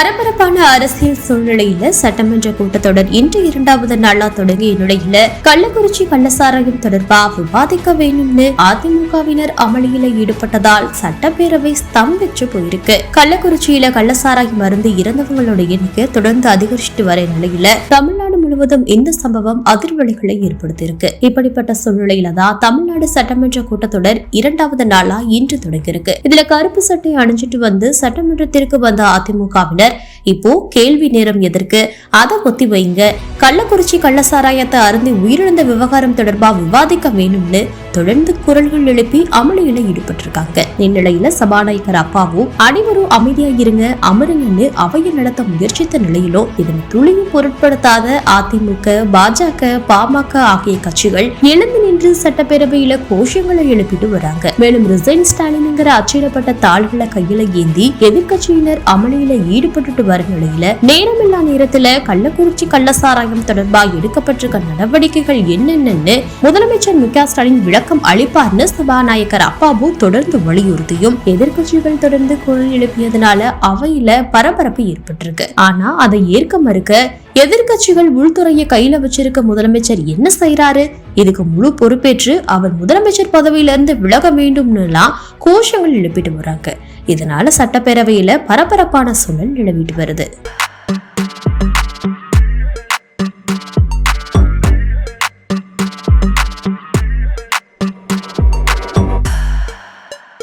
பரபரப்பான அரசியல் சூழ்நிலையில சட்டமன்ற கூட்டத்தொடர் இன்று இரண்டாவது நாளா தொடங்கிய நிலையில கள்ளக்குறிச்சி கள்ளசாராயம் தொடர்பா விவாதிக்க வேண்டும்னு அதிமுகவினர் அமளியில ஈடுபட்டதால் சட்டப்பேரவை ஸ்தம்பிச்சு போயிருக்கு. கள்ளக்குறிச்சியில கள்ளசாராயம் மருந்து இறந்தவங்களோட எண்ணிக்கை தொடர்ந்து அதிகரிச்சுட்டு வர நிலையில தமிழ்நாடு முழுவதும் இந்த சம்பவம் அதிர்வலைகளை ஏற்படுத்தியிருக்கு. இப்படிப்பட்ட சூழ்நிலையில தான் தமிழ்நாடு சட்டமன்ற கூட்டத்தொடர் இரண்டாவது நாளா இன்று தொடங்கியிருக்கு. இதுல கருப்பு சட்டை அணிஞ்சிட்டு வந்து சட்டமன்றத்திற்கு வந்த அதிமுகவினர் இப்போ கேள்வி நேரம் எதற்கு? அதை ஒத்தி வைங்க. கள்ளக்குறிச்சி கள்ளசாராயத்தை அருந்தி உயிரிழந்த விவகாரம் தொடர்பா விவாதிக்க வேணும்னு தொடர்ந்து குரல்கள் எழுப்பி அமளியில ஈடுபட்டிருக்காங்க. இந்நிலையில சபாநாயகர் அப்பாவும் அனைவரும் அமைதியா இருங்க அமருங்கன்னு அவையை நடத்த முயற்சித்த நிலையிலும் இதன் துளியும் பொருட்படுத்தாத அதிமுக பாஜக பாமக ஆகிய கட்சிகள் எழுந்து நின்று சட்டப்பேரவையில கோஷங்களை எழுப்பிட்டு வராங்க. மேலும் ரிசைன் ஸ்டாலின்ங்கிற அச்சிடப்பட்ட தாள்களை கையில ஏந்தி எதிர்க்கட்சியினர் அமளியில ஈடுபட்டுட்டு வர நிலையில நேரமில்லா நேரத்துல கள்ளக்குறிச்சி கள்ளசாராயம் தொடர்பா எடுக்கப்பட்டிருக்க நடவடிக்கைகள் என்னென்னு முதலமைச்சர் மு ஸ்டாலின் விளக்கம் அளிப்பார்னு சபாநாயகர் அப்பாபு தொடர்ந்து வலியுறுத்தியும் எதிர்க்கட்சிகள் தொடர்ந்து குரல் எழுப்பியதுனால அவையில பரபரப்பு ஏற்பட்டிருக்கு. ஆனா அதை ஏற்க மறுக்க எதிர்க்கட்சிகள் உள்துறையை கையில வச்சிருக்க முதலமைச்சர் என்ன செய்யறாரு இதுக்கு முழு பொறுப்பேற்று அவர் முதலமைச்சர் பதவியிலிருந்து விலக வேண்டும்னுலாம் கோஷங்கள் எழுப்பிட்டு வராங்க. இதனால சட்டப்பேரவையில பரபரப்பான சூழல் நிலவிட்டு வருது.